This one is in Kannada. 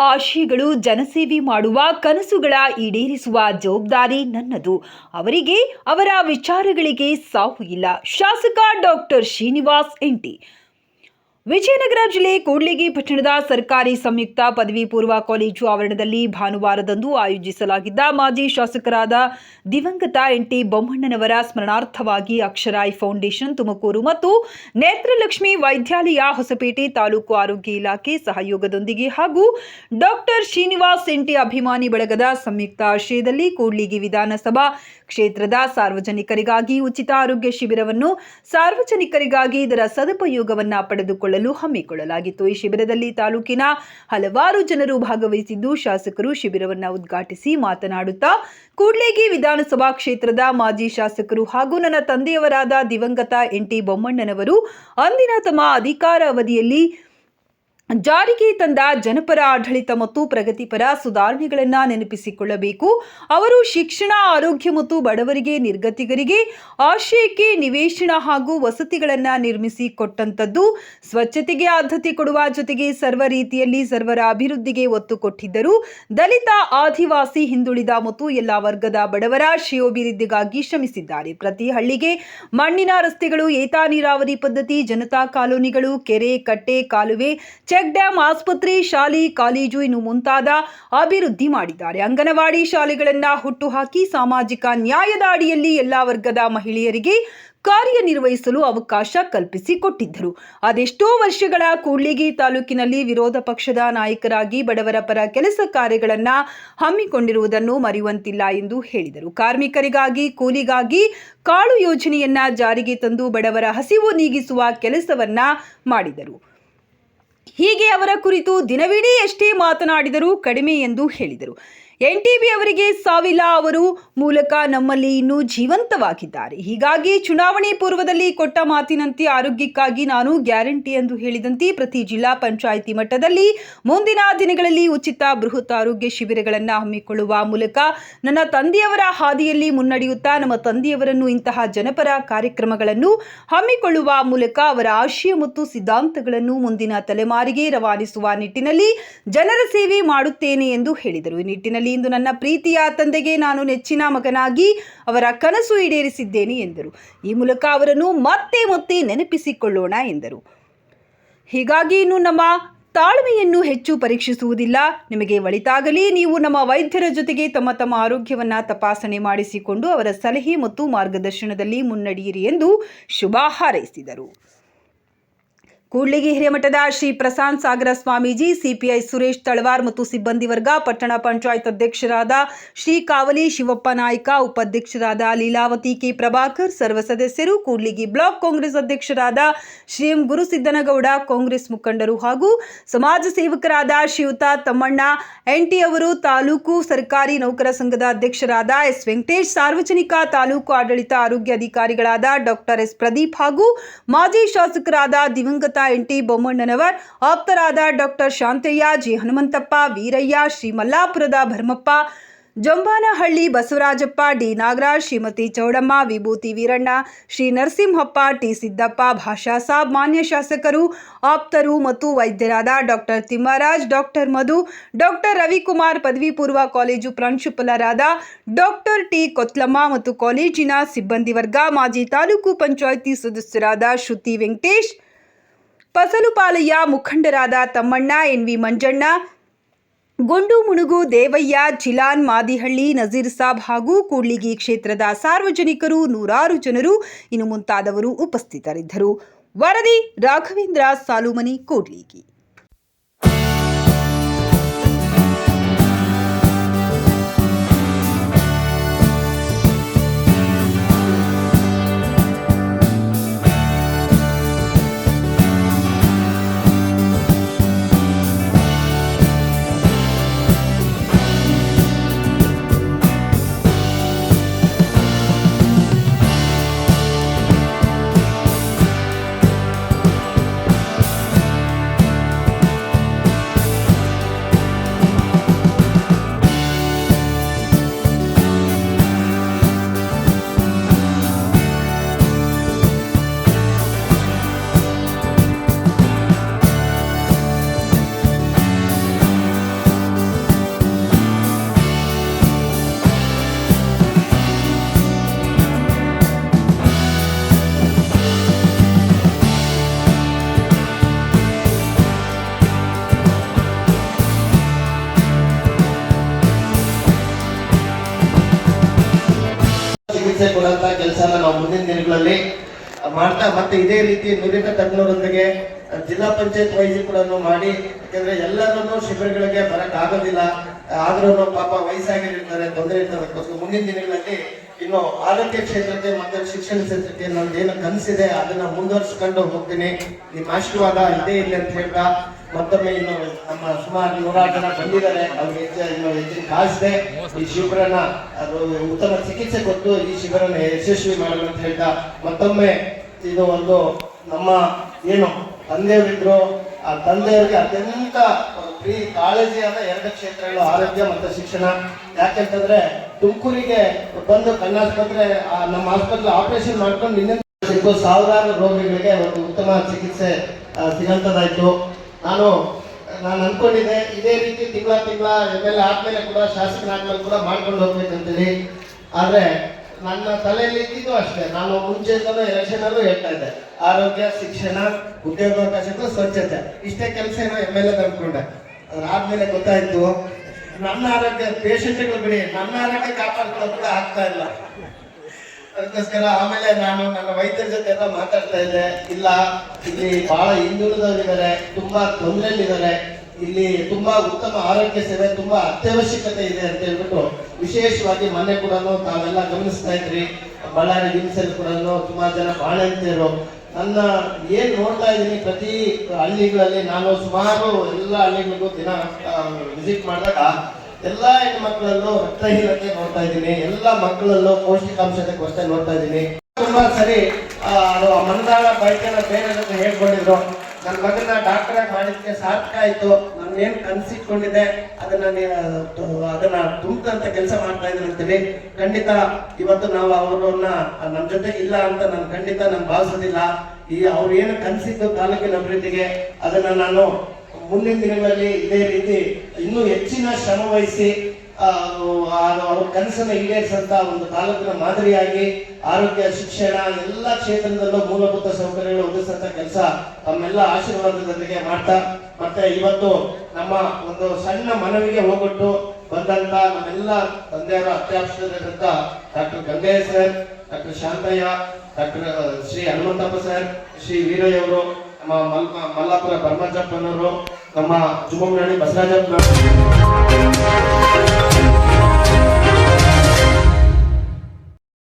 ಆಶಯಗಳು ಜನಸೇವೆ ಮಾಡುವ ಕನಸುಗಳ ಈಡೇರಿಸುವ ಜವಾಬ್ದಾರಿ ನನ್ನದು. ಅವರಿಗೆ, ಅವರ ವಿಚಾರಗಳಿಗೆ ಸಾವು ಇಲ್ಲ. ಶಾಸಕ ಡಾಕ್ಟರ್ ಶ್ರೀನಿವಾಸ್ ಎಂಟಿ ವಿಜಯನಗರ ಜಿಲ್ಲೆ ಕೂಡ್ಲಿಗಿ ಪಟ್ಟಣದ ಸರ್ಕಾರಿ ಸಂಯುಕ್ತ ಪದವಿ ಪೂರ್ವ ಕಾಲೇಜು ಆವರಣದಲ್ಲಿ ಭಾನುವಾರದಂದು ಆಯೋಜಿಸಲಾಗಿದ್ದ ಮಾಜಿ ಶಾಸಕರಾದ ದಿವಂಗತ ಎನ್ ಟಿ ಬೊಮ್ಮಣ್ಣನವರ ಸ್ಮರಣಾರ್ಥವಾಗಿ ಅಕ್ಷರಾಯ್ ಫೌಂಡೇಶನ್ ತುಮಕೂರು ಮತ್ತು ನೇತ್ರಲಕ್ಷ್ಮಿ ವೈದ್ಯಾಲಯ ಹೊಸಪೇಟೆ ತಾಲೂಕು ಆರೋಗ್ಯ ಇಲಾಖೆ ಸಹಯೋಗದೊಂದಿಗೆ ಹಾಗೂ ಡಾಕ್ಟರ್ ಶ್ರೀನಿವಾಸ್ ಎಂಟಿ ಅಭಿಮಾನಿ ಬಳಗದ ಸಂಯುಕ್ತ ಆಶ್ರಯದಲ್ಲಿ ಕೂಡ್ಲಿಗಿ ವಿಧಾನಸಭಾ ಕ್ಷೇತ್ರದ ಸಾರ್ವಜನಿಕರಿಗಾಗಿ ಉಚಿತ ಆರೋಗ್ಯ ಶಿಬಿರವನ್ನು ಸಾರ್ವಜನಿಕರಿಗಾಗಿ ಇದರ ಸದುಪಯೋಗವನ್ನು ಸದುಪಯೋಗವನ್ನ ಪಡೆದುಕೊಳ್ಳಲು ಹಮ್ಮಿಕೊಳ್ಳಲಾಗಿತ್ತು. ಈ ಶಿಬಿರದಲ್ಲಿ ತಾಲೂಕಿನ ಹಲವಾರು ಜನರು ಭಾಗವಹಿಸಿದ್ದು, ಶಾಸಕರು ಶಿಬಿರವನ್ನು ಉದ್ಘಾಟಿಸಿ ಮಾತನಾಡುತ್ತಾ, ಕೂಡ್ಲೇಗಿ ವಿಧಾನಸಭಾ ಕ್ಷೇತ್ರದ ಮಾಜಿ ಶಾಸಕರು ಹಾಗೂ ನನ್ನ ತಂದೆಯವರಾದ ದಿವಂಗತ ಎನ್ ಟಿ ಬೊಮ್ಮಣ್ಣನವರು ಅಂದಿನ ತಮ್ಮ ಅಧಿಕಾರ ಅವಧಿಯಲ್ಲಿ ಜಾರಿಗೆ ತಂದ ಜನಪರ ಆಡಳಿತ ಮತ್ತು ಪ್ರಗತಿಪರ ಸುಧಾರಣೆಗಳನ್ನು ನೆನಪಿಸಿಕೊಳ್ಳಬೇಕು. ಅವರು ಶಿಕ್ಷಣ, ಆರೋಗ್ಯ ಮತ್ತು ಬಡವರಿಗೆ, ನಿರ್ಗತಿಗರಿಗೆ ಆಶಯಕ್ಕೆ ನಿವೇಶನ ಹಾಗೂ ವಸತಿಗಳನ್ನು ನಿರ್ಮಿಸಿ ಕೊಟ್ಟಂತದ್ದು ಸ್ವಚ್ಛತೆಗೆ ಆದ್ಯತೆ ಕೊಡುವ ಜೊತೆಗೆ ಸರ್ವ ರೀತಿಯಲ್ಲಿ ಸರ್ವರ ಅಭಿವೃದ್ಧಿಗೆ ಒತ್ತು ಕೊಟ್ಟಿದ್ದರು. ದಲಿತ, ಆದಿವಾಸಿ, ಹಿಂದುಳಿದ ಮತ್ತು ಎಲ್ಲ ವರ್ಗದ ಬಡವರ ಶ್ರೇಯೋಭಿವೃದ್ಧಿಗಾಗಿ ಶ್ರಮಿಸಿದ್ದಾರೆ. ಪ್ರತಿ ಹಳ್ಳಿಗೆ ಮಣ್ಣಿನ ರಸ್ತೆಗಳು, ಏತ ನೀರಾವರಿ ಪದ್ಧತಿ, ಜನತಾ ಕಾಲೋನಿಗಳು, ಕೆರೆ, ಕಟ್ಟೆ, ಕಾಲುವೆ ಚೆಕ್ ಡ್ಯಾಂ ಆಸ್ಪತ್ರೆ, ಶಾಲೆ, ಕಾಲೇಜು ಇನ್ನು ಮುಂತಾದ ಅಭಿವೃದ್ಧಿ ಮಾಡಿದ್ದಾರೆ. ಅಂಗನವಾಡಿ ಶಾಲೆಗಳನ್ನ ಹುಟ್ಟುಹಾಕಿ ಸಾಮಾಜಿಕ ನ್ಯಾಯದ ಅಡಿಯಲ್ಲಿ ಎಲ್ಲಾ ವರ್ಗದ ಮಹಿಳೆಯರಿಗೆ ಕಾರ್ಯನಿರ್ವಹಿಸಲು ಅವಕಾಶ ಕಲ್ಪಿಸಿಕೊಟ್ಟಿದ್ದರು. ಅದೆಷ್ಟೋ ವರ್ಷಗಳ ಕೂಡ್ಲಿಗಿ ತಾಲೂಕಿನಲ್ಲಿ ವಿರೋಧ ಪಕ್ಷದ ನಾಯಕರಾಗಿ ಬಡವರ ಪರ ಕೆಲಸ ಕಾರ್ಯಗಳನ್ನು ಹಮ್ಮಿಕೊಂಡಿರುವುದನ್ನು ಮರೆಯುವಂತಿಲ್ಲ ಎಂದು ಹೇಳಿದರು. ಕಾರ್ಮಿಕರಿಗಾಗಿ, ಕೂಲಿಗಾಗಿ ಕಾಳು ಯೋಜನೆಯನ್ನ ಜಾರಿಗೆ ತಂದು ಬಡವರ ಹಸಿವು ನೀಗಿಸುವ ಕೆಲಸವನ್ನ ಮಾಡಿದರು. ಹೀಗೆ ಅವರ ಕುರಿತು ದಿನವಿಡೀ ಎಷ್ಟೇ ಮಾತನಾಡಿದರೂ ಕಡಿಮೆ ಎಂದು ಹೇಳಿದರು. ಎನ್ ಟಿ ಬಿ ಅವರಿಗೆ ಸಾವಿಲ್ಲ ಅವರು ಮೂಲಕ ನಮ್ಮಲ್ಲಿ ಇನ್ನೂ ಜೀವಂತವಾಗಿದ್ದಾರೆ. ಹೀಗಾಗಿ ಚುನಾವಣೆ ಪೂರ್ವದಲ್ಲಿ ಕೊಟ್ಟ ಮಾತಿನಂತೆ ಆರೋಗ್ಯಕ್ಕಾಗಿ ನಾನು ಗ್ಯಾರಂಟಿ ಎಂದು ಹೇಳಿದಂತೆ ಪ್ರತಿ ಜಿಲ್ಲಾ ಪಂಚಾಯಿತಿ ಮಟ್ಟದಲ್ಲಿ ಮುಂದಿನ ದಿನಗಳಲ್ಲಿ ಉಚಿತ ಬೃಹತ್ ಆರೋಗ್ಯ ಶಿಬಿರಗಳನ್ನು ಹಮ್ಮಿಕೊಳ್ಳುವ ಮೂಲಕ ನನ್ನ ತಂದೆಯವರ ಹಾದಿಯಲ್ಲಿ ಮುನ್ನಡೆಯುತ್ತಾ ನಮ್ಮ ತಂದೆಯವರನ್ನು ಇಂತಹ ಜನಪರ ಕಾರ್ಯಕ್ರಮಗಳನ್ನು ಹಮ್ಮಿಕೊಳ್ಳುವ ಮೂಲಕ ಅವರ ಆಶಯ ಮತ್ತು ಸಿದ್ಧಾಂತಗಳನ್ನು ಮುಂದಿನ ತಲೆಮಾರಿಗೆ ರವಾನಿಸುವ ನಿಟ್ಟಿನಲ್ಲಿ ಜನರ ಸೇವೆ ಮಾಡುತ್ತೇನೆ ಎಂದು ಹೇಳಿದರು. ಈ ನಿಟ್ಟಿನಲ್ಲಿ ಇಂದು ನನ್ನ ಪ್ರೀತಿಯ ತಂದೆಗೆ ನಾನು ನೆಚ್ಚಿನ ಮಗನಾಗಿ ಅವರ ಕನಸು ಈಡೇರಿಸಿದ್ದೇನೆ ಎಂದರು. ಈ ಮೂಲಕ ಅವರನ್ನು ಮತ್ತೆ ಮತ್ತೆ ನೆನಪಿಸಿಕೊಳ್ಳೋಣ ಎಂದರು. ಹೀಗಾಗಿ ಇನ್ನು ನಮ್ಮ ತಾಳ್ಮೆಯನ್ನು ಹೆಚ್ಚು ಪರೀಕ್ಷಿಸುವುದಿಲ್ಲ. ನಿಮಗೆ ಒಳಿತಾಗಲಿ, ನೀವು ನಮ್ಮ ವೈದ್ಯರ ಜೊತೆಗೆ ತಮ್ಮ ತಮ್ಮ ಆರೋಗ್ಯವನ್ನು ತಪಾಸಣೆ ಮಾಡಿಸಿಕೊಂಡು ಅವರ ಸಲಹೆ ಮತ್ತು ಮಾರ್ಗದರ್ಶನದಲ್ಲಿ ಮುನ್ನಡೆಯಿರಿ ಎಂದು ಶುಭ ಹಾರೈಸಿದರು. ಕೂಡ್ಲಿಗಿ ಹಿರೇಮಠದ ಶ್ರೀ ಪ್ರಶಾಂತ್ ಸಾಗರ ಸ್ವಾಮೀಜಿ, ಸಿಪಿಐ ಸುರೇಶ್ ತಳವಾರ್ ಮತ್ತು ಸಿಬ್ಬಂದಿ ವರ್ಗ, ಪಟ್ಟಣ ಪಂಚಾಯತ್ ಅಧ್ಯಕ್ಷರಾದ ಶ್ರೀ ಕಾವಲಿ ಶಿವಪ್ಪ ನಾಯ್ಕ, ಉಪಾಧ್ಯಕ್ಷರಾದ ಲೀಲಾವತಿ ಕೆ ಪ್ರಭಾಕರ್, ಸರ್ವ ಸದಸ್ಯರು, ಕೂಡ್ಲಿಗಿ ಬ್ಲಾಕ್ ಕಾಂಗ್ರೆಸ್ ಅಧ್ಯಕ್ಷರಾದ ಶ್ರೀ ಎಂ ಗುರುಸಿದ್ದನಗೌಡ ಕಾಂಗ್ರೆಸ್ ಮುಖಂಡರು ಹಾಗೂ ಸಮಾಜ ಸೇವಕರಾದ ಶ್ರೀಯುತ ತಮ್ಮಣ್ಣ ಎನ್ಟಿ ಅವರು, ತಾಲೂಕು ಸರ್ಕಾರಿ ನೌಕರ ಸಂಘದ ಅಧ್ಯಕ್ಷರಾದ ಎಸ್ ವೆಂಕಟೇಶ್, ಸಾರ್ವಜನಿಕ ತಾಲೂಕು ಆಡಳಿತ ಆರೋಗ್ಯ ಅಧಿಕಾರಿಗಳಾದ ಡಾಕ್ಟರ್ ಎಸ್ ಪ್ರದೀಪ್ ಹಾಗೂ ಮಾಜಿ ಶಾಸಕರಾದ ದಿವಂಗತ N M T ಬೊಮ್ಮಣ್ಣನವರ್, ಆಪ್ತರಾದ doctor Shantayya, G. Hanumanthappa, Veerayya, Shri ಮಲ್ಲಾಪುರದ ಭರ್ಮಪ್ಪ, ಜಂಬಾನಹಳ್ಳಿ ಬಸವರಾಜಪ್ಪ, ಡಿ. ನಾಗರಾಜ್, ಶ್ರೀಮತಿ ಚೌಡಮ್ಮ, ವಿಭೂತಿ ವೀರಣ್ಣ, ಶ್ರೀ ನರಸಿಂಹಪ್ಪ, ಟಿ. ಸಿದ್ದಪ್ಪ, ಭಾಷಾ ಸಾಬ್, ಮಾನ್ಯ ಶಾಸಕರು, ಆಪ್ತರು ಮತ್ತು ವೈದ್ಯರಾದ doctor Thimmaraj, doctor Madhu, doctor Ravikumar, ಪದವಿ ಪೂರ್ವ ಕಾಲೇಜು ಪ್ರಾಂಶುಪಾಲರಾದ ಡಾಕ್ಟರ್ ಟಿ. ಕೊತ್ಲಮ್ಮ ಮತ್ತು ಕಾಲೇಜಿನ ಸಿಬ್ಬಂದಿ ವರ್ಗ, ಮಾಜಿ ತಾಲೂಕು ಪಂಚಾಯಿತಿ ಸದಸ್ಯರಾದ ಶ್ರುತಿ ವೆಂಕಟೇಶ್ ಪಸಲುಪಾಲಯ್ಯ ಮುಖಂಡರಾದ ತಮ್ಮಣ್ಣ ಎನ್ ವಿ ಮಂಜಣ್ಣ, ಗುಂಡು ಮುಣುಗು ದೇವಯ್ಯ ಜಿಲಾನ್ ಮಾದಿಹಳ್ಳಿ, ನಜೀರ್ ಸಾಬ್ ಹಾಗೂ ಕೂಡ್ಲಿಗಿ ಕ್ಷೇತ್ರದ ಸಾರ್ವಜನಿಕರು ನೂರಾರು ಜನರು, ಇನ್ನು ಮುಂತಾದವರು ಉಪಸ್ಥಿತರಿದ್ದರು. ವರದಿ ರಾಘವೇಂದ್ರ ಸಾಲುಮನಿ, ಕೂಡ್ಲಿಗಿ. ಚಿಕಿತ್ಸೆ ಕೊಡುವಂತ ಕೆಲಸನ ನಾವು ಮುಂದಿನ ದಿನಗಳಲ್ಲಿ ಮಾಡ್ತಾ ಮತ್ತೆ ಇದೇ ರೀತಿ ನುರಿತ ತಜ್ಞರೊಂದಿಗೆ ಜಿಲ್ಲಾ ಪಂಚಾಯತ್ ವೈದ್ಯ ಕೂಡ ಮಾಡಿ, ಯಾಕಂದ್ರೆ ಎಲ್ಲರನ್ನೂ ಶಿಬಿರಗಳಿಗೆ ಬರಕ್ ಆಗೋದಿಲ್ಲ. ಆದ್ರೂ ಪಾಪ ವಯಸ್ಸಾಗಿರ್ತಾರೆ ತೊಂದರೆ ಅದಕ್ಕೋಸ್ಕರ ಮುಂದಿನ ದಿನಗಳಲ್ಲಿ ಇನ್ನು ಆರೋಗ್ಯ ಕ್ಷೇತ್ರಕ್ಕೆ ಮತ್ತೆ ಶಿಕ್ಷಣ ಕ್ಷೇತ್ರಕ್ಕೆ ನಮ್ದು ಏನು ಕನಸಿದೆ, ಅದನ್ನ ಮುಂದುವರ್ಸ್ಕೊಂಡು ಹೋಗ್ತೀನಿ. ನಿಮ್ಮ ಆಶೀರ್ವಾದ ಇದೇ ಇಲ್ಲ ಅಂತ ಹೇಳ್ತಾ ಮತ್ತೊಮ್ಮೆ ಇನ್ನು ನಮ್ಮ ಸುಮಾರು ನೂರಾರು ಜನ ಬಂದಿದ್ದಾರೆ. ಅವ್ರಿಗೆ ಇನ್ನು ಹೆಚ್ಚಿನ ಕಾಸಿದೆ ಈ ಶಿಬಿರನ, ಅದು ಉತ್ತಮ ಚಿಕಿತ್ಸೆ ಕೊಟ್ಟು ಈ ಶಿಬಿರನ ಯಶಸ್ವಿ ಮಾಡಲು ಅಂತ ಹೇಳ್ತಾ ಮತ್ತೊಮ್ಮೆ ಇದು ಒಂದು ನಮ್ಮ ಏನು ತಂದೆಯವರಿದ್ರು, ಆ ತಂದೆಯವರಿಗೆ ಅತ್ಯಂತ ಪ್ರೀ ಕಾಳಜಿಯಾದ ಎರಡು ಕ್ಷೇತ್ರಗಳು, ಆರೋಗ್ಯ ಮತ್ತು ಶಿಕ್ಷಣ. ಯಾಕೆಂತಂದ್ರೆ ತುಮಕೂರಿಗೆ ಬಂದು ಕಣ್ಣಾಸ್ಪತ್ರೆ ನಮ್ಮ ಆಸ್ಪತ್ರೆ ಆಪರೇಷನ್ ಮಾಡ್ಕೊಂಡು ನಿನ್ನೆ ಸಾವಿರಾರು ರೋಗಿಗಳಿಗೆ ಒಂದು ಉತ್ತಮ ಚಿಕಿತ್ಸೆ ಸಿಗಂತದಾಯ್ತು. ನಾನು ನಾನು ಅನ್ಕೊಂಡಿದ್ದೆ, ಇದೇ ರೀತಿ ತಿಂಗಳ ತಿಂಗಳ ಎಂ ಎಲ್ ಎ ಆದಮೇಲೆ ಕೂಡ ಶಾಸಕನಾದ್ಮೇಲೆ ಕೂಡ ಮಾಡ್ಕೊಂಡು ಹೋಗ್ಬೇಕಂತೇಳಿ. ಆದ್ರೆ ನನ್ನ ತಲೆಯಲ್ಲಿ ಇದ್ದಿದ್ದು ಅಷ್ಟೇ. ನಾನು ಮುಂಚೆಯಿಂದಲೂ ಎಲೆಕ್ಷನ್ ಅಲ್ಲೂ ಹೇಳ್ತಾ ಇದ್ದೆ. ಆರೋಗ್ಯ, ಶಿಕ್ಷಣ ಉದ್ಯೋಗಾವಕಾಶಗಳು ಸ್ವಚ್ಛತೆ. ಇಷ್ಟೇ ಕೆಲಸ ಏನೋ ಎಂ ಎಲ್ ಎ ಅನ್ಕೊಂಡೆ ಅದಾದ್ಮೇಲೆ ಗೊತ್ತಾಯ್ತು, ನನ್ನ ಆರೋಗ್ಯ ಪೇಷಂಟ್ಗಳು ಬಿಡಿ, ನನ್ನ ಆರೋಗ್ಯ ಕಾಪಾಡ್ಕೊಳ್ಳೋದಕ್ಕೆ ಕೂಡ ಆಗ್ತಾ ಇಲ್ಲ. ಅದಕ್ಕೋಸ್ಕರ ಆಮೇಲೆ ನಾನು ನನ್ನ ವೈದ್ಯರ ಜೊತೆ ಎಲ್ಲ ಮಾತಾಡ್ತಾ ಇದ್ದೆ. ಇಲ್ಲ, ಇಲ್ಲಿ ಬಹಳ ಹಿಂದುಳಿದವರಿದ್ದಾರೆ, ತುಂಬಾ ತೊಂದರೆಯಲ್ಲಿದ್ದಾರೆ. ಇಲ್ಲಿ ತುಂಬಾ ಉತ್ತಮ ಆರೋಗ್ಯ ಸೇವೆ, ತುಂಬಾ ಅತ್ಯವಶ್ಯಕತೆ ಇದೆ ಅಂತ ಹೇಳ್ಬಿಟ್ಟು ವಿಶೇಷವಾಗಿ ಮೊನ್ನೆ ಕೂಡ ತಾವೆಲ್ಲ ಗಮನಿಸ್ತಾ ಇದ್ರಿ. ಬಳ್ಳಾರಿ ನಿಮ್ಸಲ್ಲಿ ಕೂಡ ತುಂಬಾ ಜನ ಬಾಣಂತಿಯರು ನನ್ನ ಏನ್ ನೋಡ್ತಾ ಇದ್ದೀನಿ, ಪ್ರತಿ ಹಳ್ಳಿಗಳಲ್ಲಿ ನಾನು ಸುಮಾರು ಎಲ್ಲ ಹಳ್ಳಿಗಳಿಗೂ ದಿನ ವಿಸಿಟ್ ಮಾಡಿದಾಗ ಎಲ್ಲಾ ಹೆಣ್ಮಕ್ಳಲ್ಲೂ ರಕ್ತಹೀನತೆ ನೋಡ್ತಾ ಇದ್ದೀನಿ. ಎಲ್ಲ ಮಕ್ಕಳಲ್ಲೂ ಪೌಷ್ಟಿಕಾಂಶತೆ ಕೊರತೆ ನೋಡ್ತಾ ಇದ್ದೀನಿ. ತುಂಬಾ ಸರಿ ಅದು ಮನದಾಳ ಬೈಕೆಲ್ಲ ಬೇರೆ ಹೇಳ್ಕೊಂಡಿದ್ರು. ನನ್ನ ಮಗನ ಡಾಕ್ಟರ್ ಆಗಿ ಮಾಡಿದ್ಕೆ ಸಾರ್ಥಕ ಆಯ್ತು. ನಾನು ಏನ್ ಕನ್ಸಿಟ್ಕೊಂಡಿದ್ದೆ, ಅದನ್ನ ಅದನ್ನ ತುಂಬಂತ ಕೆಲಸ ಮಾಡ್ತಾ ಇದ್ದೀನಿ ಅಂತೇಳಿ ಖಂಡಿತ ಇವತ್ತು ನಾವು ಅವರನ್ನ ನಮ್ಮ ಜೊತೆ ಇಲ್ಲ ಅಂತ ನಾನು ಖಂಡಿತ ನಾನು ಭಾವಿಸೋದಿಲ್ಲ. ಈ ಅವ್ರು ಏನು ಕನ್ಸಿದ್ದು ತಾಲೂಕಿನ ಅಭಿವೃದ್ಧಿಗೆ, ಅದನ್ನ ನಾನು ಮುಂದಿನ ದಿನಗಳಲ್ಲಿ ಇದೇ ರೀತಿ ಇನ್ನೂ ಹೆಚ್ಚಿನ ಶ್ರಮ ವಹಿಸಿ ಅವ್ರ ಕನಸನ್ನ ಈಡೇರಿಸಂತ ಒಂದು ತಾಲೂಕಿನ ಮಾದರಿಯಾಗಿ ಆರೋಗ್ಯ, ಶಿಕ್ಷಣ, ಎಲ್ಲ ಕ್ಷೇತ್ರದಲ್ಲೂ ಮೂಲಭೂತ ಸೌಕರ್ಯಗಳು ಒದಗಿಸಂತ ಕೆಲಸ ತಮ್ಮೆಲ್ಲ ಆಶೀರ್ವಾದದೊಂದಿಗೆ ಮಾಡ್ತಾ, ಮತ್ತೆ ಇವತ್ತು ನಮ್ಮ ಒಂದು ಸಣ್ಣ ಮನವಿಗೆ ಹೋಗ್ಬಿಟ್ಟು ಬಂದಂತ ನಮ್ಮೆಲ್ಲ ತಂದೆಯವರ ಅತ್ಯಾವಶ್ಯಕತೆ doctor Gangayya sir, doctor Shantayya, doctor Shri Hanumanthappa sir, Shri ವೀರಯ್ಯವರು ನಮ್ಮ ಮಲ್- ಮಲ್ಲಾಪುರ ಭರಮಜಪ್ಪನವರು ನಮ್ಮ ಜುಮಂಗಡಿ ಬಸವರಾಜ